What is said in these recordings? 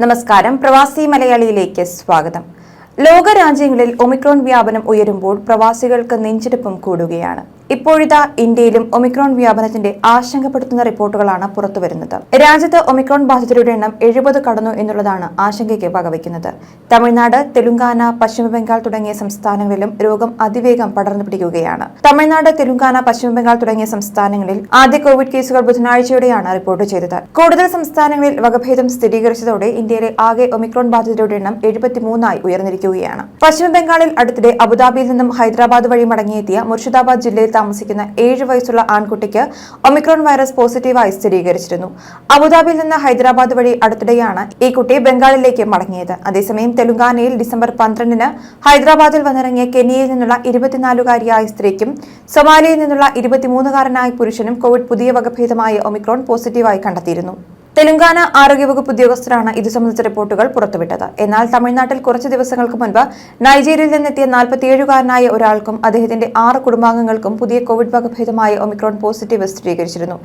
നമസ്കാരം. പ്രവാസി മലയാളിയിലേക്ക് സ്വാഗതം. ലോകരാജ്യങ്ങളിൽ ഒമിക്രോൺ വ്യാപനം ഉയരുമ്പോൾ പ്രവാസികൾക്ക് നെഞ്ചെടുപ്പും കൂടുകയാണ്. ഇപ്പോഴിതാ ഇന്ത്യയിലും ഒമിക്രോൺ വ്യാപനത്തിന്റെ ആശങ്കപ്പെടുത്തുന്ന റിപ്പോർട്ടുകളാണ് പുറത്തുവരുന്നത്. രാജ്യത്ത് ഒമിക്രോൺ ബാധിതരുടെ എണ്ണം എഴുപത് കടന്നു എന്നുള്ളതാണ് ആശങ്കയ്ക്ക് വകവയ്ക്കുന്നത്. തമിഴ്നാട് തെലുങ്കാന പശ്ചിമബംഗാൾ തുടങ്ങിയ സംസ്ഥാനങ്ങളിലും രോഗം അതിവേഗം പടർന്നു പിടിക്കുകയാണ്. തമിഴ്നാട് തെലുങ്കാന പശ്ചിമബംഗാൾ തുടങ്ങിയ സംസ്ഥാനങ്ങളിൽ ആദ്യ കോവിഡ് കേസുകൾ ബുധനാഴ്ചയോടെയാണ് റിപ്പോർട്ട് ചെയ്തത്. കൂടുതൽ സംസ്ഥാനങ്ങളിൽ വകഭേദം സ്ഥിരീകരിച്ചതോടെ ഇന്ത്യയിലെ ആകെ ഒമിക്രോൺ ബാധിതരുടെ എണ്ണം എഴുപത്തിമൂന്നായി ഉയർന്നിരിക്കുകയാണ്. പശ്ചിമബംഗാളിൽ അടുത്തിടെ അബുദാബിയിൽ നിന്നും ഹൈദരാബാദ് വഴി മടങ്ങിയെത്തിയ മുർഷിദാബാദ് ജില്ലയിൽ താമസിക്കുന്ന ഏഴ് വയസ്സുള്ള ആൺകുട്ടിക്ക് ഒമിക്രോൺ വൈറസ് പോസിറ്റീവായി സ്ഥിരീകരിച്ചിരുന്നു. അബുദാബിയിൽ നിന്ന് ഹൈദരാബാദ് വഴി അടുത്തിടെയാണ് ഈ കുട്ടി ബംഗാളിലേക്ക് മടങ്ങിയത്. അതേസമയം തെലുങ്കാനയിൽ ഡിസംബർ പന്ത്രണ്ടിന് ഹൈദരാബാദിൽ വന്നിറങ്ങിയ കെനിയയിൽ നിന്നുള്ള ഇരുപത്തിനാലുകാരിയായ സ്ത്രീക്കും സൊമാലിയിൽ നിന്നുള്ള ഇരുപത്തിമൂന്നുകാരനായ പുരുഷനും കോവിഡ് പുതിയ വകഭേദമായ ഒമിക്രോൺ പോസിറ്റീവായി കണ്ടെത്തിയിരുന്നു. തെലങ്കാന ആരോഗ്യവകുപ്പ് ഉദ്യോഗസ്ഥരാണ് ഇത് സംബന്ധിച്ച റിപ്പോർട്ടുകൾ പുറത്തുവിട്ടത്. എന്നാൽ തമിഴ്നാട്ടിൽ കുറച്ച് ദിവസങ്ങൾക്ക് മുൻപ് നൈജീരിയയിൽ നിന്നെത്തിയ നാൽപ്പത്തിയേഴുകാരനായ ഒരാൾക്കും അദ്ദേഹത്തിന്റെ ആറ് കുടുംബാംഗങ്ങൾക്കും പുതിയ കോവിഡ് വകഭേദമായ ഒമിക്രോൺ പോസിറ്റീവ് സ്ഥിരീകരിച്ചിരുന്നു.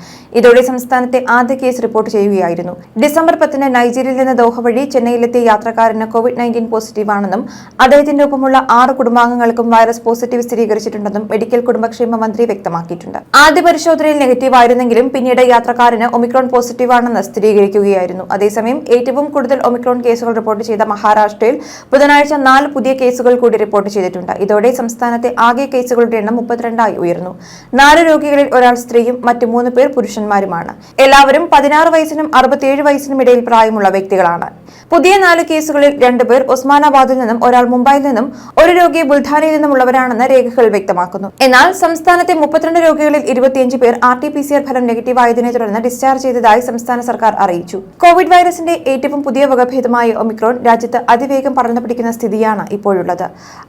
ഇതോടെ സംസ്ഥാനത്തെ ആദ്യ കേസ് റിപ്പോർട്ട് ചെയ്യുകയായിരുന്നു. ഡിസംബർ പത്തിന് നൈജീരിയയിൽ നിന്ന് ദോഹ വഴി ചെന്നൈയിലെത്തിയ യാത്രക്കാരന് കോവിഡ് നയന്റീൻ പോസിറ്റീവാണെന്നും അദ്ദേഹത്തിന്റെ ഒപ്പമുള്ള ആറ് കുടുംബാംഗങ്ങൾക്കും വൈറസ് പോസിറ്റീവ് സ്ഥിരീകരിച്ചിട്ടുണ്ടെന്നും മെഡിക്കൽ കുടുംബക്ഷേമ മന്ത്രി വ്യക്തമാക്കിയിട്ടുണ്ട്. ആദ്യ പരിശോധനയിൽ നെഗറ്റീവ് ആയിരുന്നെങ്കിലും പിന്നീട് യാത്രക്കാരന് ഒമിക്രോൺ പോസിറ്റീവാണെന്ന് സ്ഥിരീകരിക്കുകയായിരുന്നു. അതേസമയം ഏറ്റവും കൂടുതൽ ഒമിക്രോൺ കേസുകൾ റിപ്പോർട്ട് ചെയ്ത മഹാരാഷ്ട്രയിൽ ബുധനാഴ്ച നാല് പുതിയ കേസുകൾ കൂടി റിപ്പോർട്ട് ചെയ്തിട്ടുണ്ട്. ഇതോടെ സംസ്ഥാനത്തെ ആകെ കേസുകളുടെ എണ്ണം മുപ്പത്തിരണ്ടായി ഉയർന്നു നാല് രോഗികളിൽ ഒരാൾ സ്ത്രീയും മറ്റ് മൂന്ന് പേർ പുരുഷന്മാരുമാണ്. എല്ലാവരും പതിനാറ് വയസ്സിനും അറുപത്തിയേഴ് വയസ്സിനും ഇടയിൽ പ്രായമുള്ള വ്യക്തികളാണ്. പുതിയ നാല് കേസുകളിൽ രണ്ടുപേർ ഒസ്മാനാബാദിൽ നിന്നും ഒരാൾ മുംബൈയിൽ നിന്നും ഒരു രോഗി ബുൽധാനയിൽ നിന്നുമുള്ളവരാണെന്ന് രേഖകൾ വ്യക്തമാക്കുന്നു. എന്നാൽ സംസ്ഥാനത്തെ മുപ്പത്തിരണ്ട് രോഗികളിൽ ഇരുപത്തിയഞ്ച് പേർ R T P C R ഫലം നെഗറ്റീവ് ആയതിനെ തുടർന്ന് ഡിസ്ചാർജ് ചെയ്തതായി സംസ്ഥാന സർക്കാർ അറിയിച്ചു. കോവിഡ് വൈറസിന്റെ ഏറ്റവും പുതിയ വകഭേദമായ ഒമിക്രോൺ രാജ്യത്ത് അതിവേഗം പടർന്നു പിടിക്കുന്ന സ്ഥിതിയാണ് ഇപ്പോഴുള്ളത്.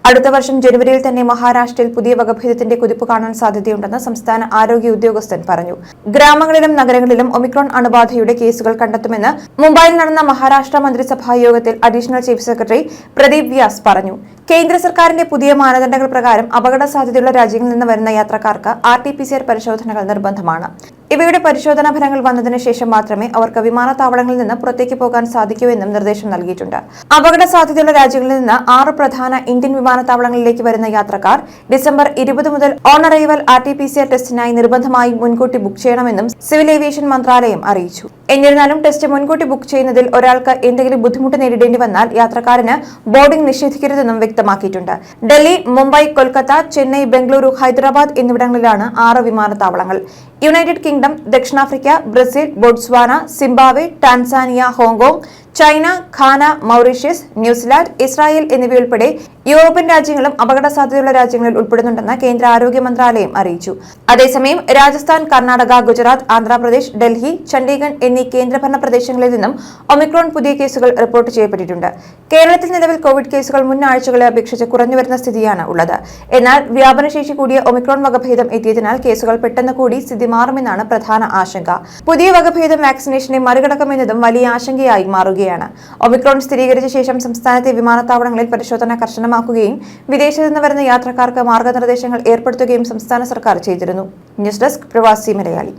അടുത്ത വർഷം ജനുവരിയിൽ തന്നെ മഹാരാഷ്ട്രയിൽ പുതിയ വകഭേദത്തിന്റെ കുതിപ്പ് കാണാൻ സാധ്യതയുണ്ടെന്ന് സംസ്ഥാന ആരോഗ്യ ഉദ്യോഗസ്ഥൻ പറഞ്ഞു. ഗ്രാമങ്ങളിലും നഗരങ്ങളിലും ഒമിക്രോൺ അണുബാധയുടെ കേസുകൾ കണ്ടെത്തുമെന്ന് മുംബൈയിൽ നടന്ന മഹാരാഷ്ട്ര മന്ത്രിസഭാ യോഗത്തിൽ additional chief secretary Pradeep Vyas പറഞ്ഞു. കേന്ദ്ര സർക്കാരിന്റെ പുതിയ മാനദണ്ഡങ്ങൾ പ്രകാരം അപകട സാധ്യതയുള്ള രാജ്യങ്ങളിൽ നിന്ന് വരുന്ന യാത്രക്കാർക്ക് R T P C R പരിശോധനകൾ നിർബന്ധമാണ്. ഇവയുടെ പരിശോധനാ ഫലങ്ങൾ വന്നതിന് ശേഷം മാത്രമേ അവർക്ക് വിമാനത്താവളങ്ങളിൽ നിന്ന് പുറത്തേക്ക് പോകാൻ സാധിക്കൂ എന്നും നിർദ്ദേശം നൽകിയിട്ടുണ്ട്. അപകട സാധ്യതയുള്ള രാജ്യങ്ങളിൽ നിന്ന് ആറ് പ്രധാന ഇന്ത്യൻ വിമാനത്താവളങ്ങളിലേക്ക് വരുന്ന യാത്രക്കാർ ഡിസംബർ ഇരുപത് മുതൽ on arrival R T P C R ടെസ്റ്റിനായി നിർബന്ധമായി മുൻകൂട്ടി ബുക്ക് ചെയ്യണമെന്നും സിവിൽ ഏവിയേഷൻ മന്ത്രാലയം അറിയിച്ചു. എന്നിരുന്നാലും ടെസ്റ്റ് മുൻകൂട്ടി ബുക്ക് ചെയ്യുന്നതിൽ ഒരാൾക്ക് എന്തെങ്കിലും ബുദ്ധിമുട്ട് നേരിടേണ്ടി വന്നാൽ യാത്രക്കാരന് ബോർഡിംഗ് നിഷേധിക്കരുതെന്നും വ്യക്തമാക്കിയിട്ടുണ്ട്. ഡൽഹി മുംബൈ കൊൽക്കത്ത ചെന്നൈ ബംഗളൂരു ഹൈദരാബാദ് എന്നിവിടങ്ങളിലാണ് ആറ് വിമാനത്താവളങ്ങൾ. യുണൈറ്റഡ് കിങ്ഡം ദക്ഷിണാഫ്രിക്ക Brazil Botswana Zimbabwe Tanzania Hong Kong China Ghana Mauritius New Zealand Israel എന്നിവയുൾപ്പെടെ യൂറോപ്യൻ രാജ്യങ്ങളും അപകട സാധ്യതയുള്ള രാജ്യങ്ങളിൽ ഉൾപ്പെടുന്നുണ്ടെന്ന് കേന്ദ്ര ആരോഗ്യ മന്ത്രാലയം അറിയിച്ചു. അതേസമയം രാജസ്ഥാൻ കർണാടക ഗുജറാത്ത് ആന്ധ്രാപ്രദേശ് ഡൽഹി ചണ്ഡീഗഡ് എന്നീ കേന്ദ്രഭരണ പ്രദേശങ്ങളിൽ നിന്നും ഒമിക്രോൺ പുതിയ കേസുകൾ റിപ്പോർട്ട് ചെയ്യപ്പെട്ടിട്ടുണ്ട്. കേരളത്തിൽ നിലവിൽ കോവിഡ് കേസുകൾ മുൻ ആഴ്ചകളെ അപേക്ഷിച്ച് കുറഞ്ഞു വരുന്ന സ്ഥിതിയാണ് ഉള്ളത്. എന്നാൽ വ്യാപനശേഷി കൂടിയ ഒമിക്രോൺ വകഭേദം എത്തിയതിനാൽ കേസുകൾ പെട്ടെന്ന് കൂടി സ്ഥിതി മാറുമെന്നാണ് പ്രധാന ആശങ്ക. പുതിയ വകഭേദം വാക്സിനേഷനെ മറികടക്കുമെന്നതും വലിയ ആശങ്കയായി മാറുകയാണ്. ഒമിക്രോൺ സ്ഥിരീകരിച്ച ശേഷം സംസ്ഥാനത്തെ വിമാനത്താവളങ്ങളിൽ പരിശോധന കർശനമാക്കുകയും വിദേശത്തു നിന്ന് വരുന്ന യാത്രക്കാർക്ക് മാർഗനിർദ്ദേശങ്ങൾ ഏർപ്പെടുത്തുകയും സംസ്ഥാന സർക്കാർ ചെയ്തിരുന്നു. ന്യൂസ് ഡെസ്ക് പ്രവാസി മലയാളി.